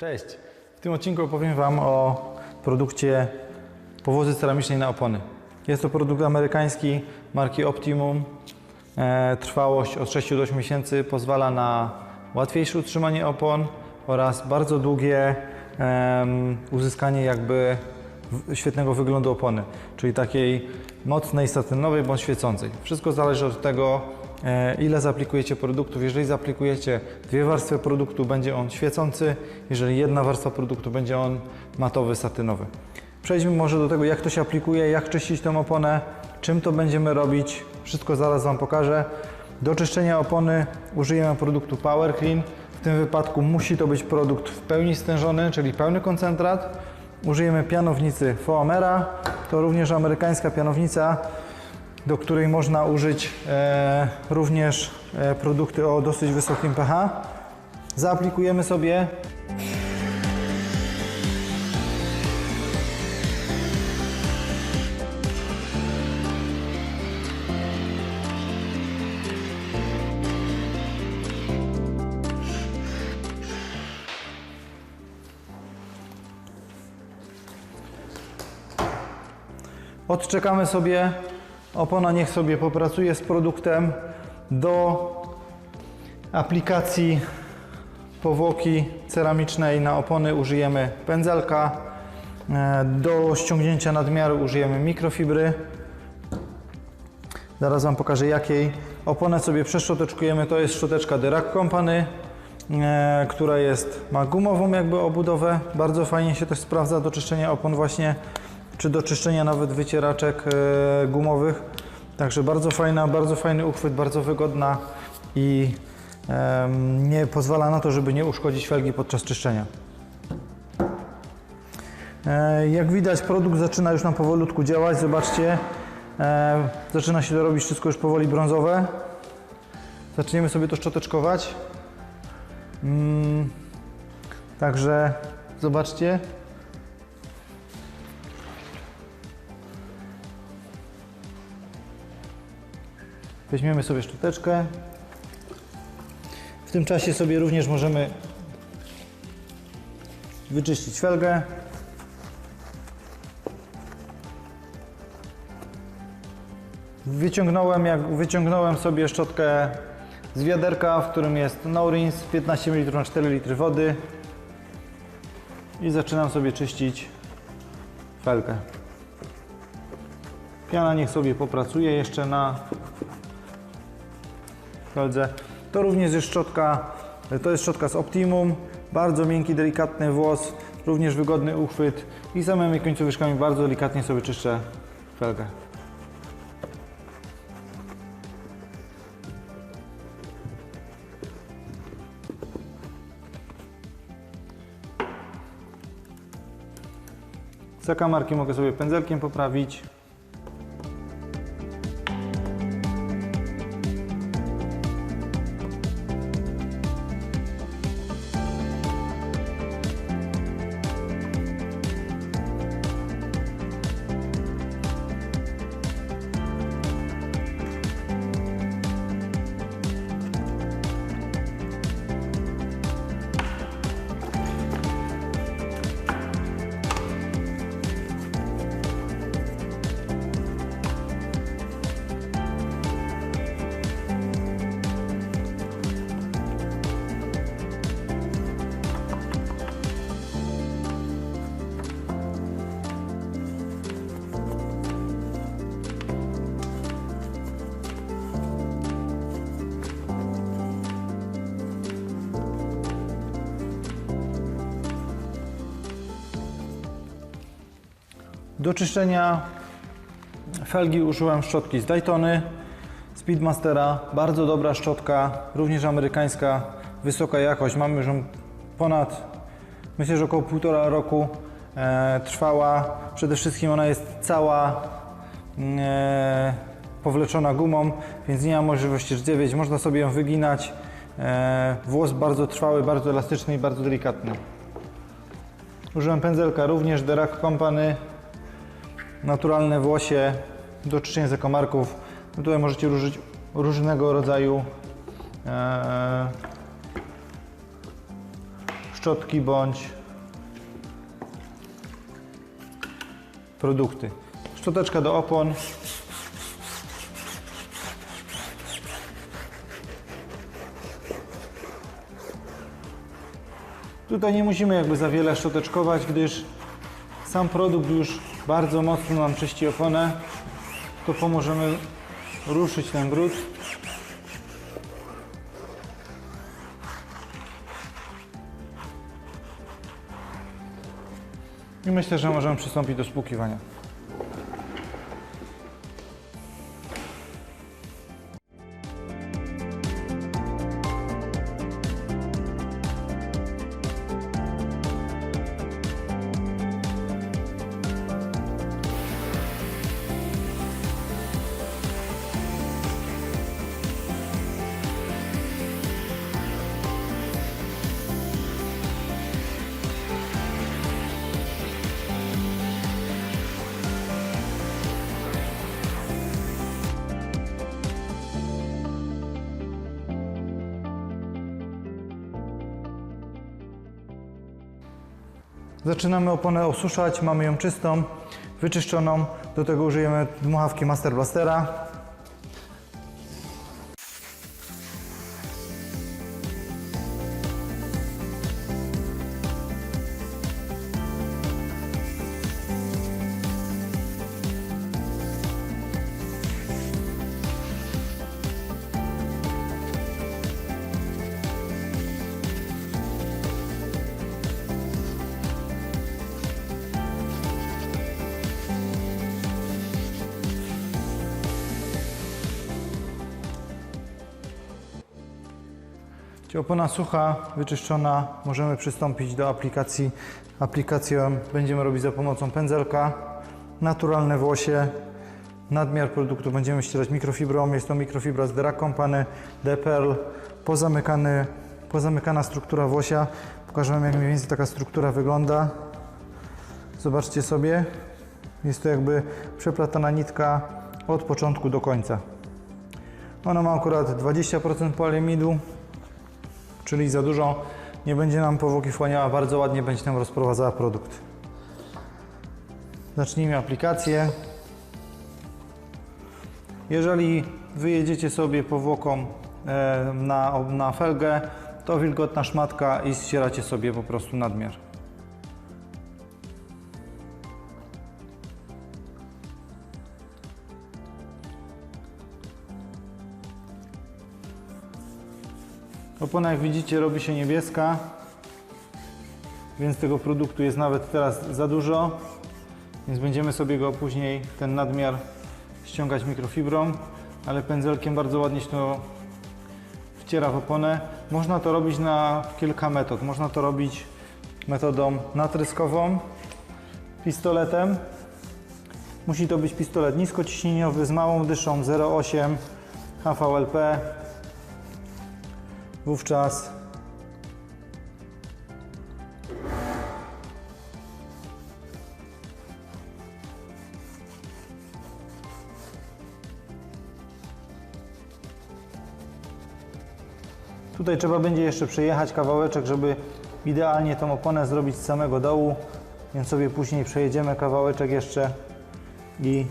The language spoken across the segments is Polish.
Cześć! W tym odcinku opowiem Wam o produkcie powozy ceramicznej na opony. Jest to produkt amerykański marki Optimum. E, trwałość od 6 do 8 miesięcy pozwala na łatwiejsze utrzymanie opon oraz bardzo długie uzyskanie jakby świetnego wyglądu opony, czyli takiej mocnej, satynowej bądź świecącej. Wszystko zależy od tego, ile zaaplikujecie produktów. Jeżeli zaaplikujecie dwie warstwy produktu, będzie on świecący. Jeżeli jedna warstwa produktu, będzie on matowy, satynowy. Przejdźmy może do tego, jak to się aplikuje, jak czyścić tę oponę, czym to będziemy robić. Wszystko zaraz Wam pokażę. Do czyszczenia opony użyjemy produktu Power Clean. W tym wypadku musi to być produkt w pełni stężony, czyli pełny koncentrat. Użyjemy pianownicy Foamera. To również amerykańska pianownica, do której można użyć e, również e, produkty o dosyć wysokim pH. Zaaplikujemy sobie Odczekamy sobie, opona niech sobie popracuje z produktem. Do aplikacji powłoki ceramicznej na opony użyjemy pędzelka. E, Do ściągnięcia nadmiaru użyjemy mikrofibry. Zaraz Wam pokażę jakiej. Oponę sobie przeszczoteczkujemy. To jest szczoteczka Derac Company, e, która jest, ma gumową jakby obudowę. Bardzo fajnie się też sprawdza do czyszczenia opon właśnie, czy do czyszczenia nawet wycieraczek e, gumowych. Także bardzo fajna, bardzo fajny uchwyt, bardzo wygodna i nie pozwala na to, żeby nie uszkodzić felgi podczas czyszczenia. E, Jak widać, produkt zaczyna już nam powolutku działać. Zobaczcie, e, zaczyna się to robić wszystko już powoli brązowe. Zaczniemy sobie to szczoteczkować. Mm, Także zobaczcie. Weźmiemy sobie szczoteczkę. W tym czasie sobie również możemy wyczyścić felgę. Wyciągnąłem, jak wyciągnąłem sobie szczotkę z wiaderka, w którym jest no rinse, 15 ml na 4 litry wody i zaczynam sobie czyścić felkę. Piana niech sobie popracuje jeszcze na feldze. To również jest szczotka, to jest szczotka z Optimum, bardzo miękki, delikatny włos, również wygodny uchwyt i samymi końcóweczkami bardzo delikatnie sobie czyszczę felgę. Zakamarki mogę sobie pędzelkiem poprawić. Do czyszczenia felgi użyłem szczotki z Daytony, Speedmastera. Bardzo dobra szczotka, również amerykańska, wysoka jakość. Mamy już ją ponad, myślę, że około półtora roku e, trwała. Przede wszystkim ona jest cała e, powleczona gumą, więc nie ma możliwości rdziewieć. Można sobie ją wyginać. E, włos bardzo trwały, bardzo elastyczny i bardzo delikatny. Użyłem pędzelka również Derac Company naturalne włosie do czyszczenia zakamarków. No Tutaj możecie użyć różnego rodzaju e, szczotki bądź produkty. Szczoteczka do opon. Tutaj nie musimy jakby za wiele szczoteczkować, gdyż sam produkt już bardzo mocno nam czyści oponę. To pomożemy ruszyć ten brud. I myślę, że możemy przystąpić do spłukiwania. Zaczynamy oponę osuszać, mamy ją czystą, wyczyszczoną. Do tego użyjemy dmuchawki Master Blastera. Gdzie opona sucha, wyczyszczona, możemy przystąpić do aplikacji. Aplikację będziemy robić za pomocą pędzelka. Naturalne włosie. Nadmiar produktu będziemy ścierać mikrofibrą. Jest to mikrofibra z Derac Company, D-Pearl. Pozamykany, pozamykana struktura włosia. Pokażę Wam jak mniej więcej taka struktura wygląda. Zobaczcie sobie. Jest to jakby przeplatana nitka od początku do końca. Ona ma akurat 20% poliamidu, czyli za dużo nie będzie nam powłoki wchłaniała, bardzo ładnie będzie nam rozprowadzała produkt. Zacznijmy aplikację. Jeżeli wyjedziecie sobie powłoką e, na, na felgę, to wilgotna szmatka i ścieracie sobie po prostu nadmiar. Opona, jak widzicie, robi się niebieska, więc tego produktu jest nawet teraz za dużo, więc będziemy sobie go później, ten nadmiar, ściągać mikrofibrą, ale pędzelkiem bardzo ładnie się to wciera w oponę. Można to robić na kilka metod. Można to robić metodą natryskową, pistoletem. Musi to być pistolet niskociśnieniowy z małą dyszą 0,8 HVLP, Wówczas Tutaj trzeba będzie jeszcze przejechać kawałeczek, żeby idealnie tą oponę zrobić z samego dołu, więc sobie później przejedziemy kawałeczek jeszcze i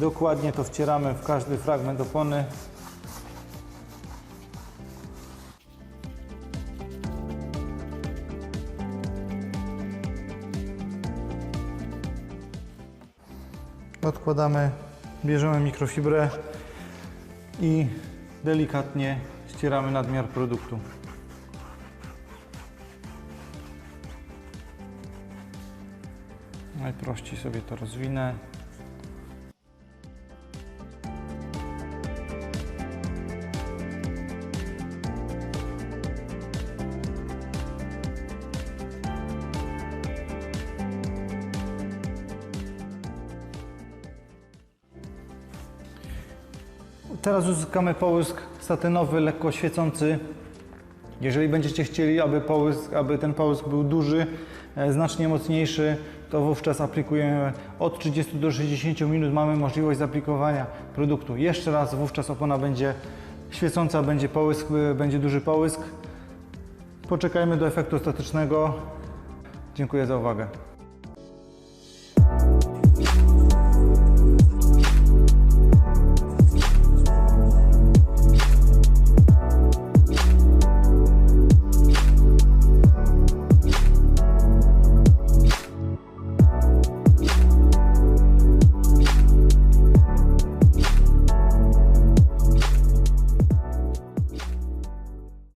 Dokładnie to wcieramy w każdy fragment opony. Odkładamy, bierzemy mikrofibrę i delikatnie ścieramy nadmiar produktu. Najprościej sobie to rozwinę. Teraz uzyskamy połysk satynowy, lekko świecący. Jeżeli będziecie chcieli, aby, połysk, aby ten połysk był duży, e, znacznie mocniejszy, to wówczas aplikujemy od 30 do 60 minut mamy możliwość zaaplikowania produktu. Jeszcze raz wówczas opona będzie świecąca, będzie połysk, będzie duży połysk. Poczekajmy do efektu ostatecznego. Dziękuję za uwagę.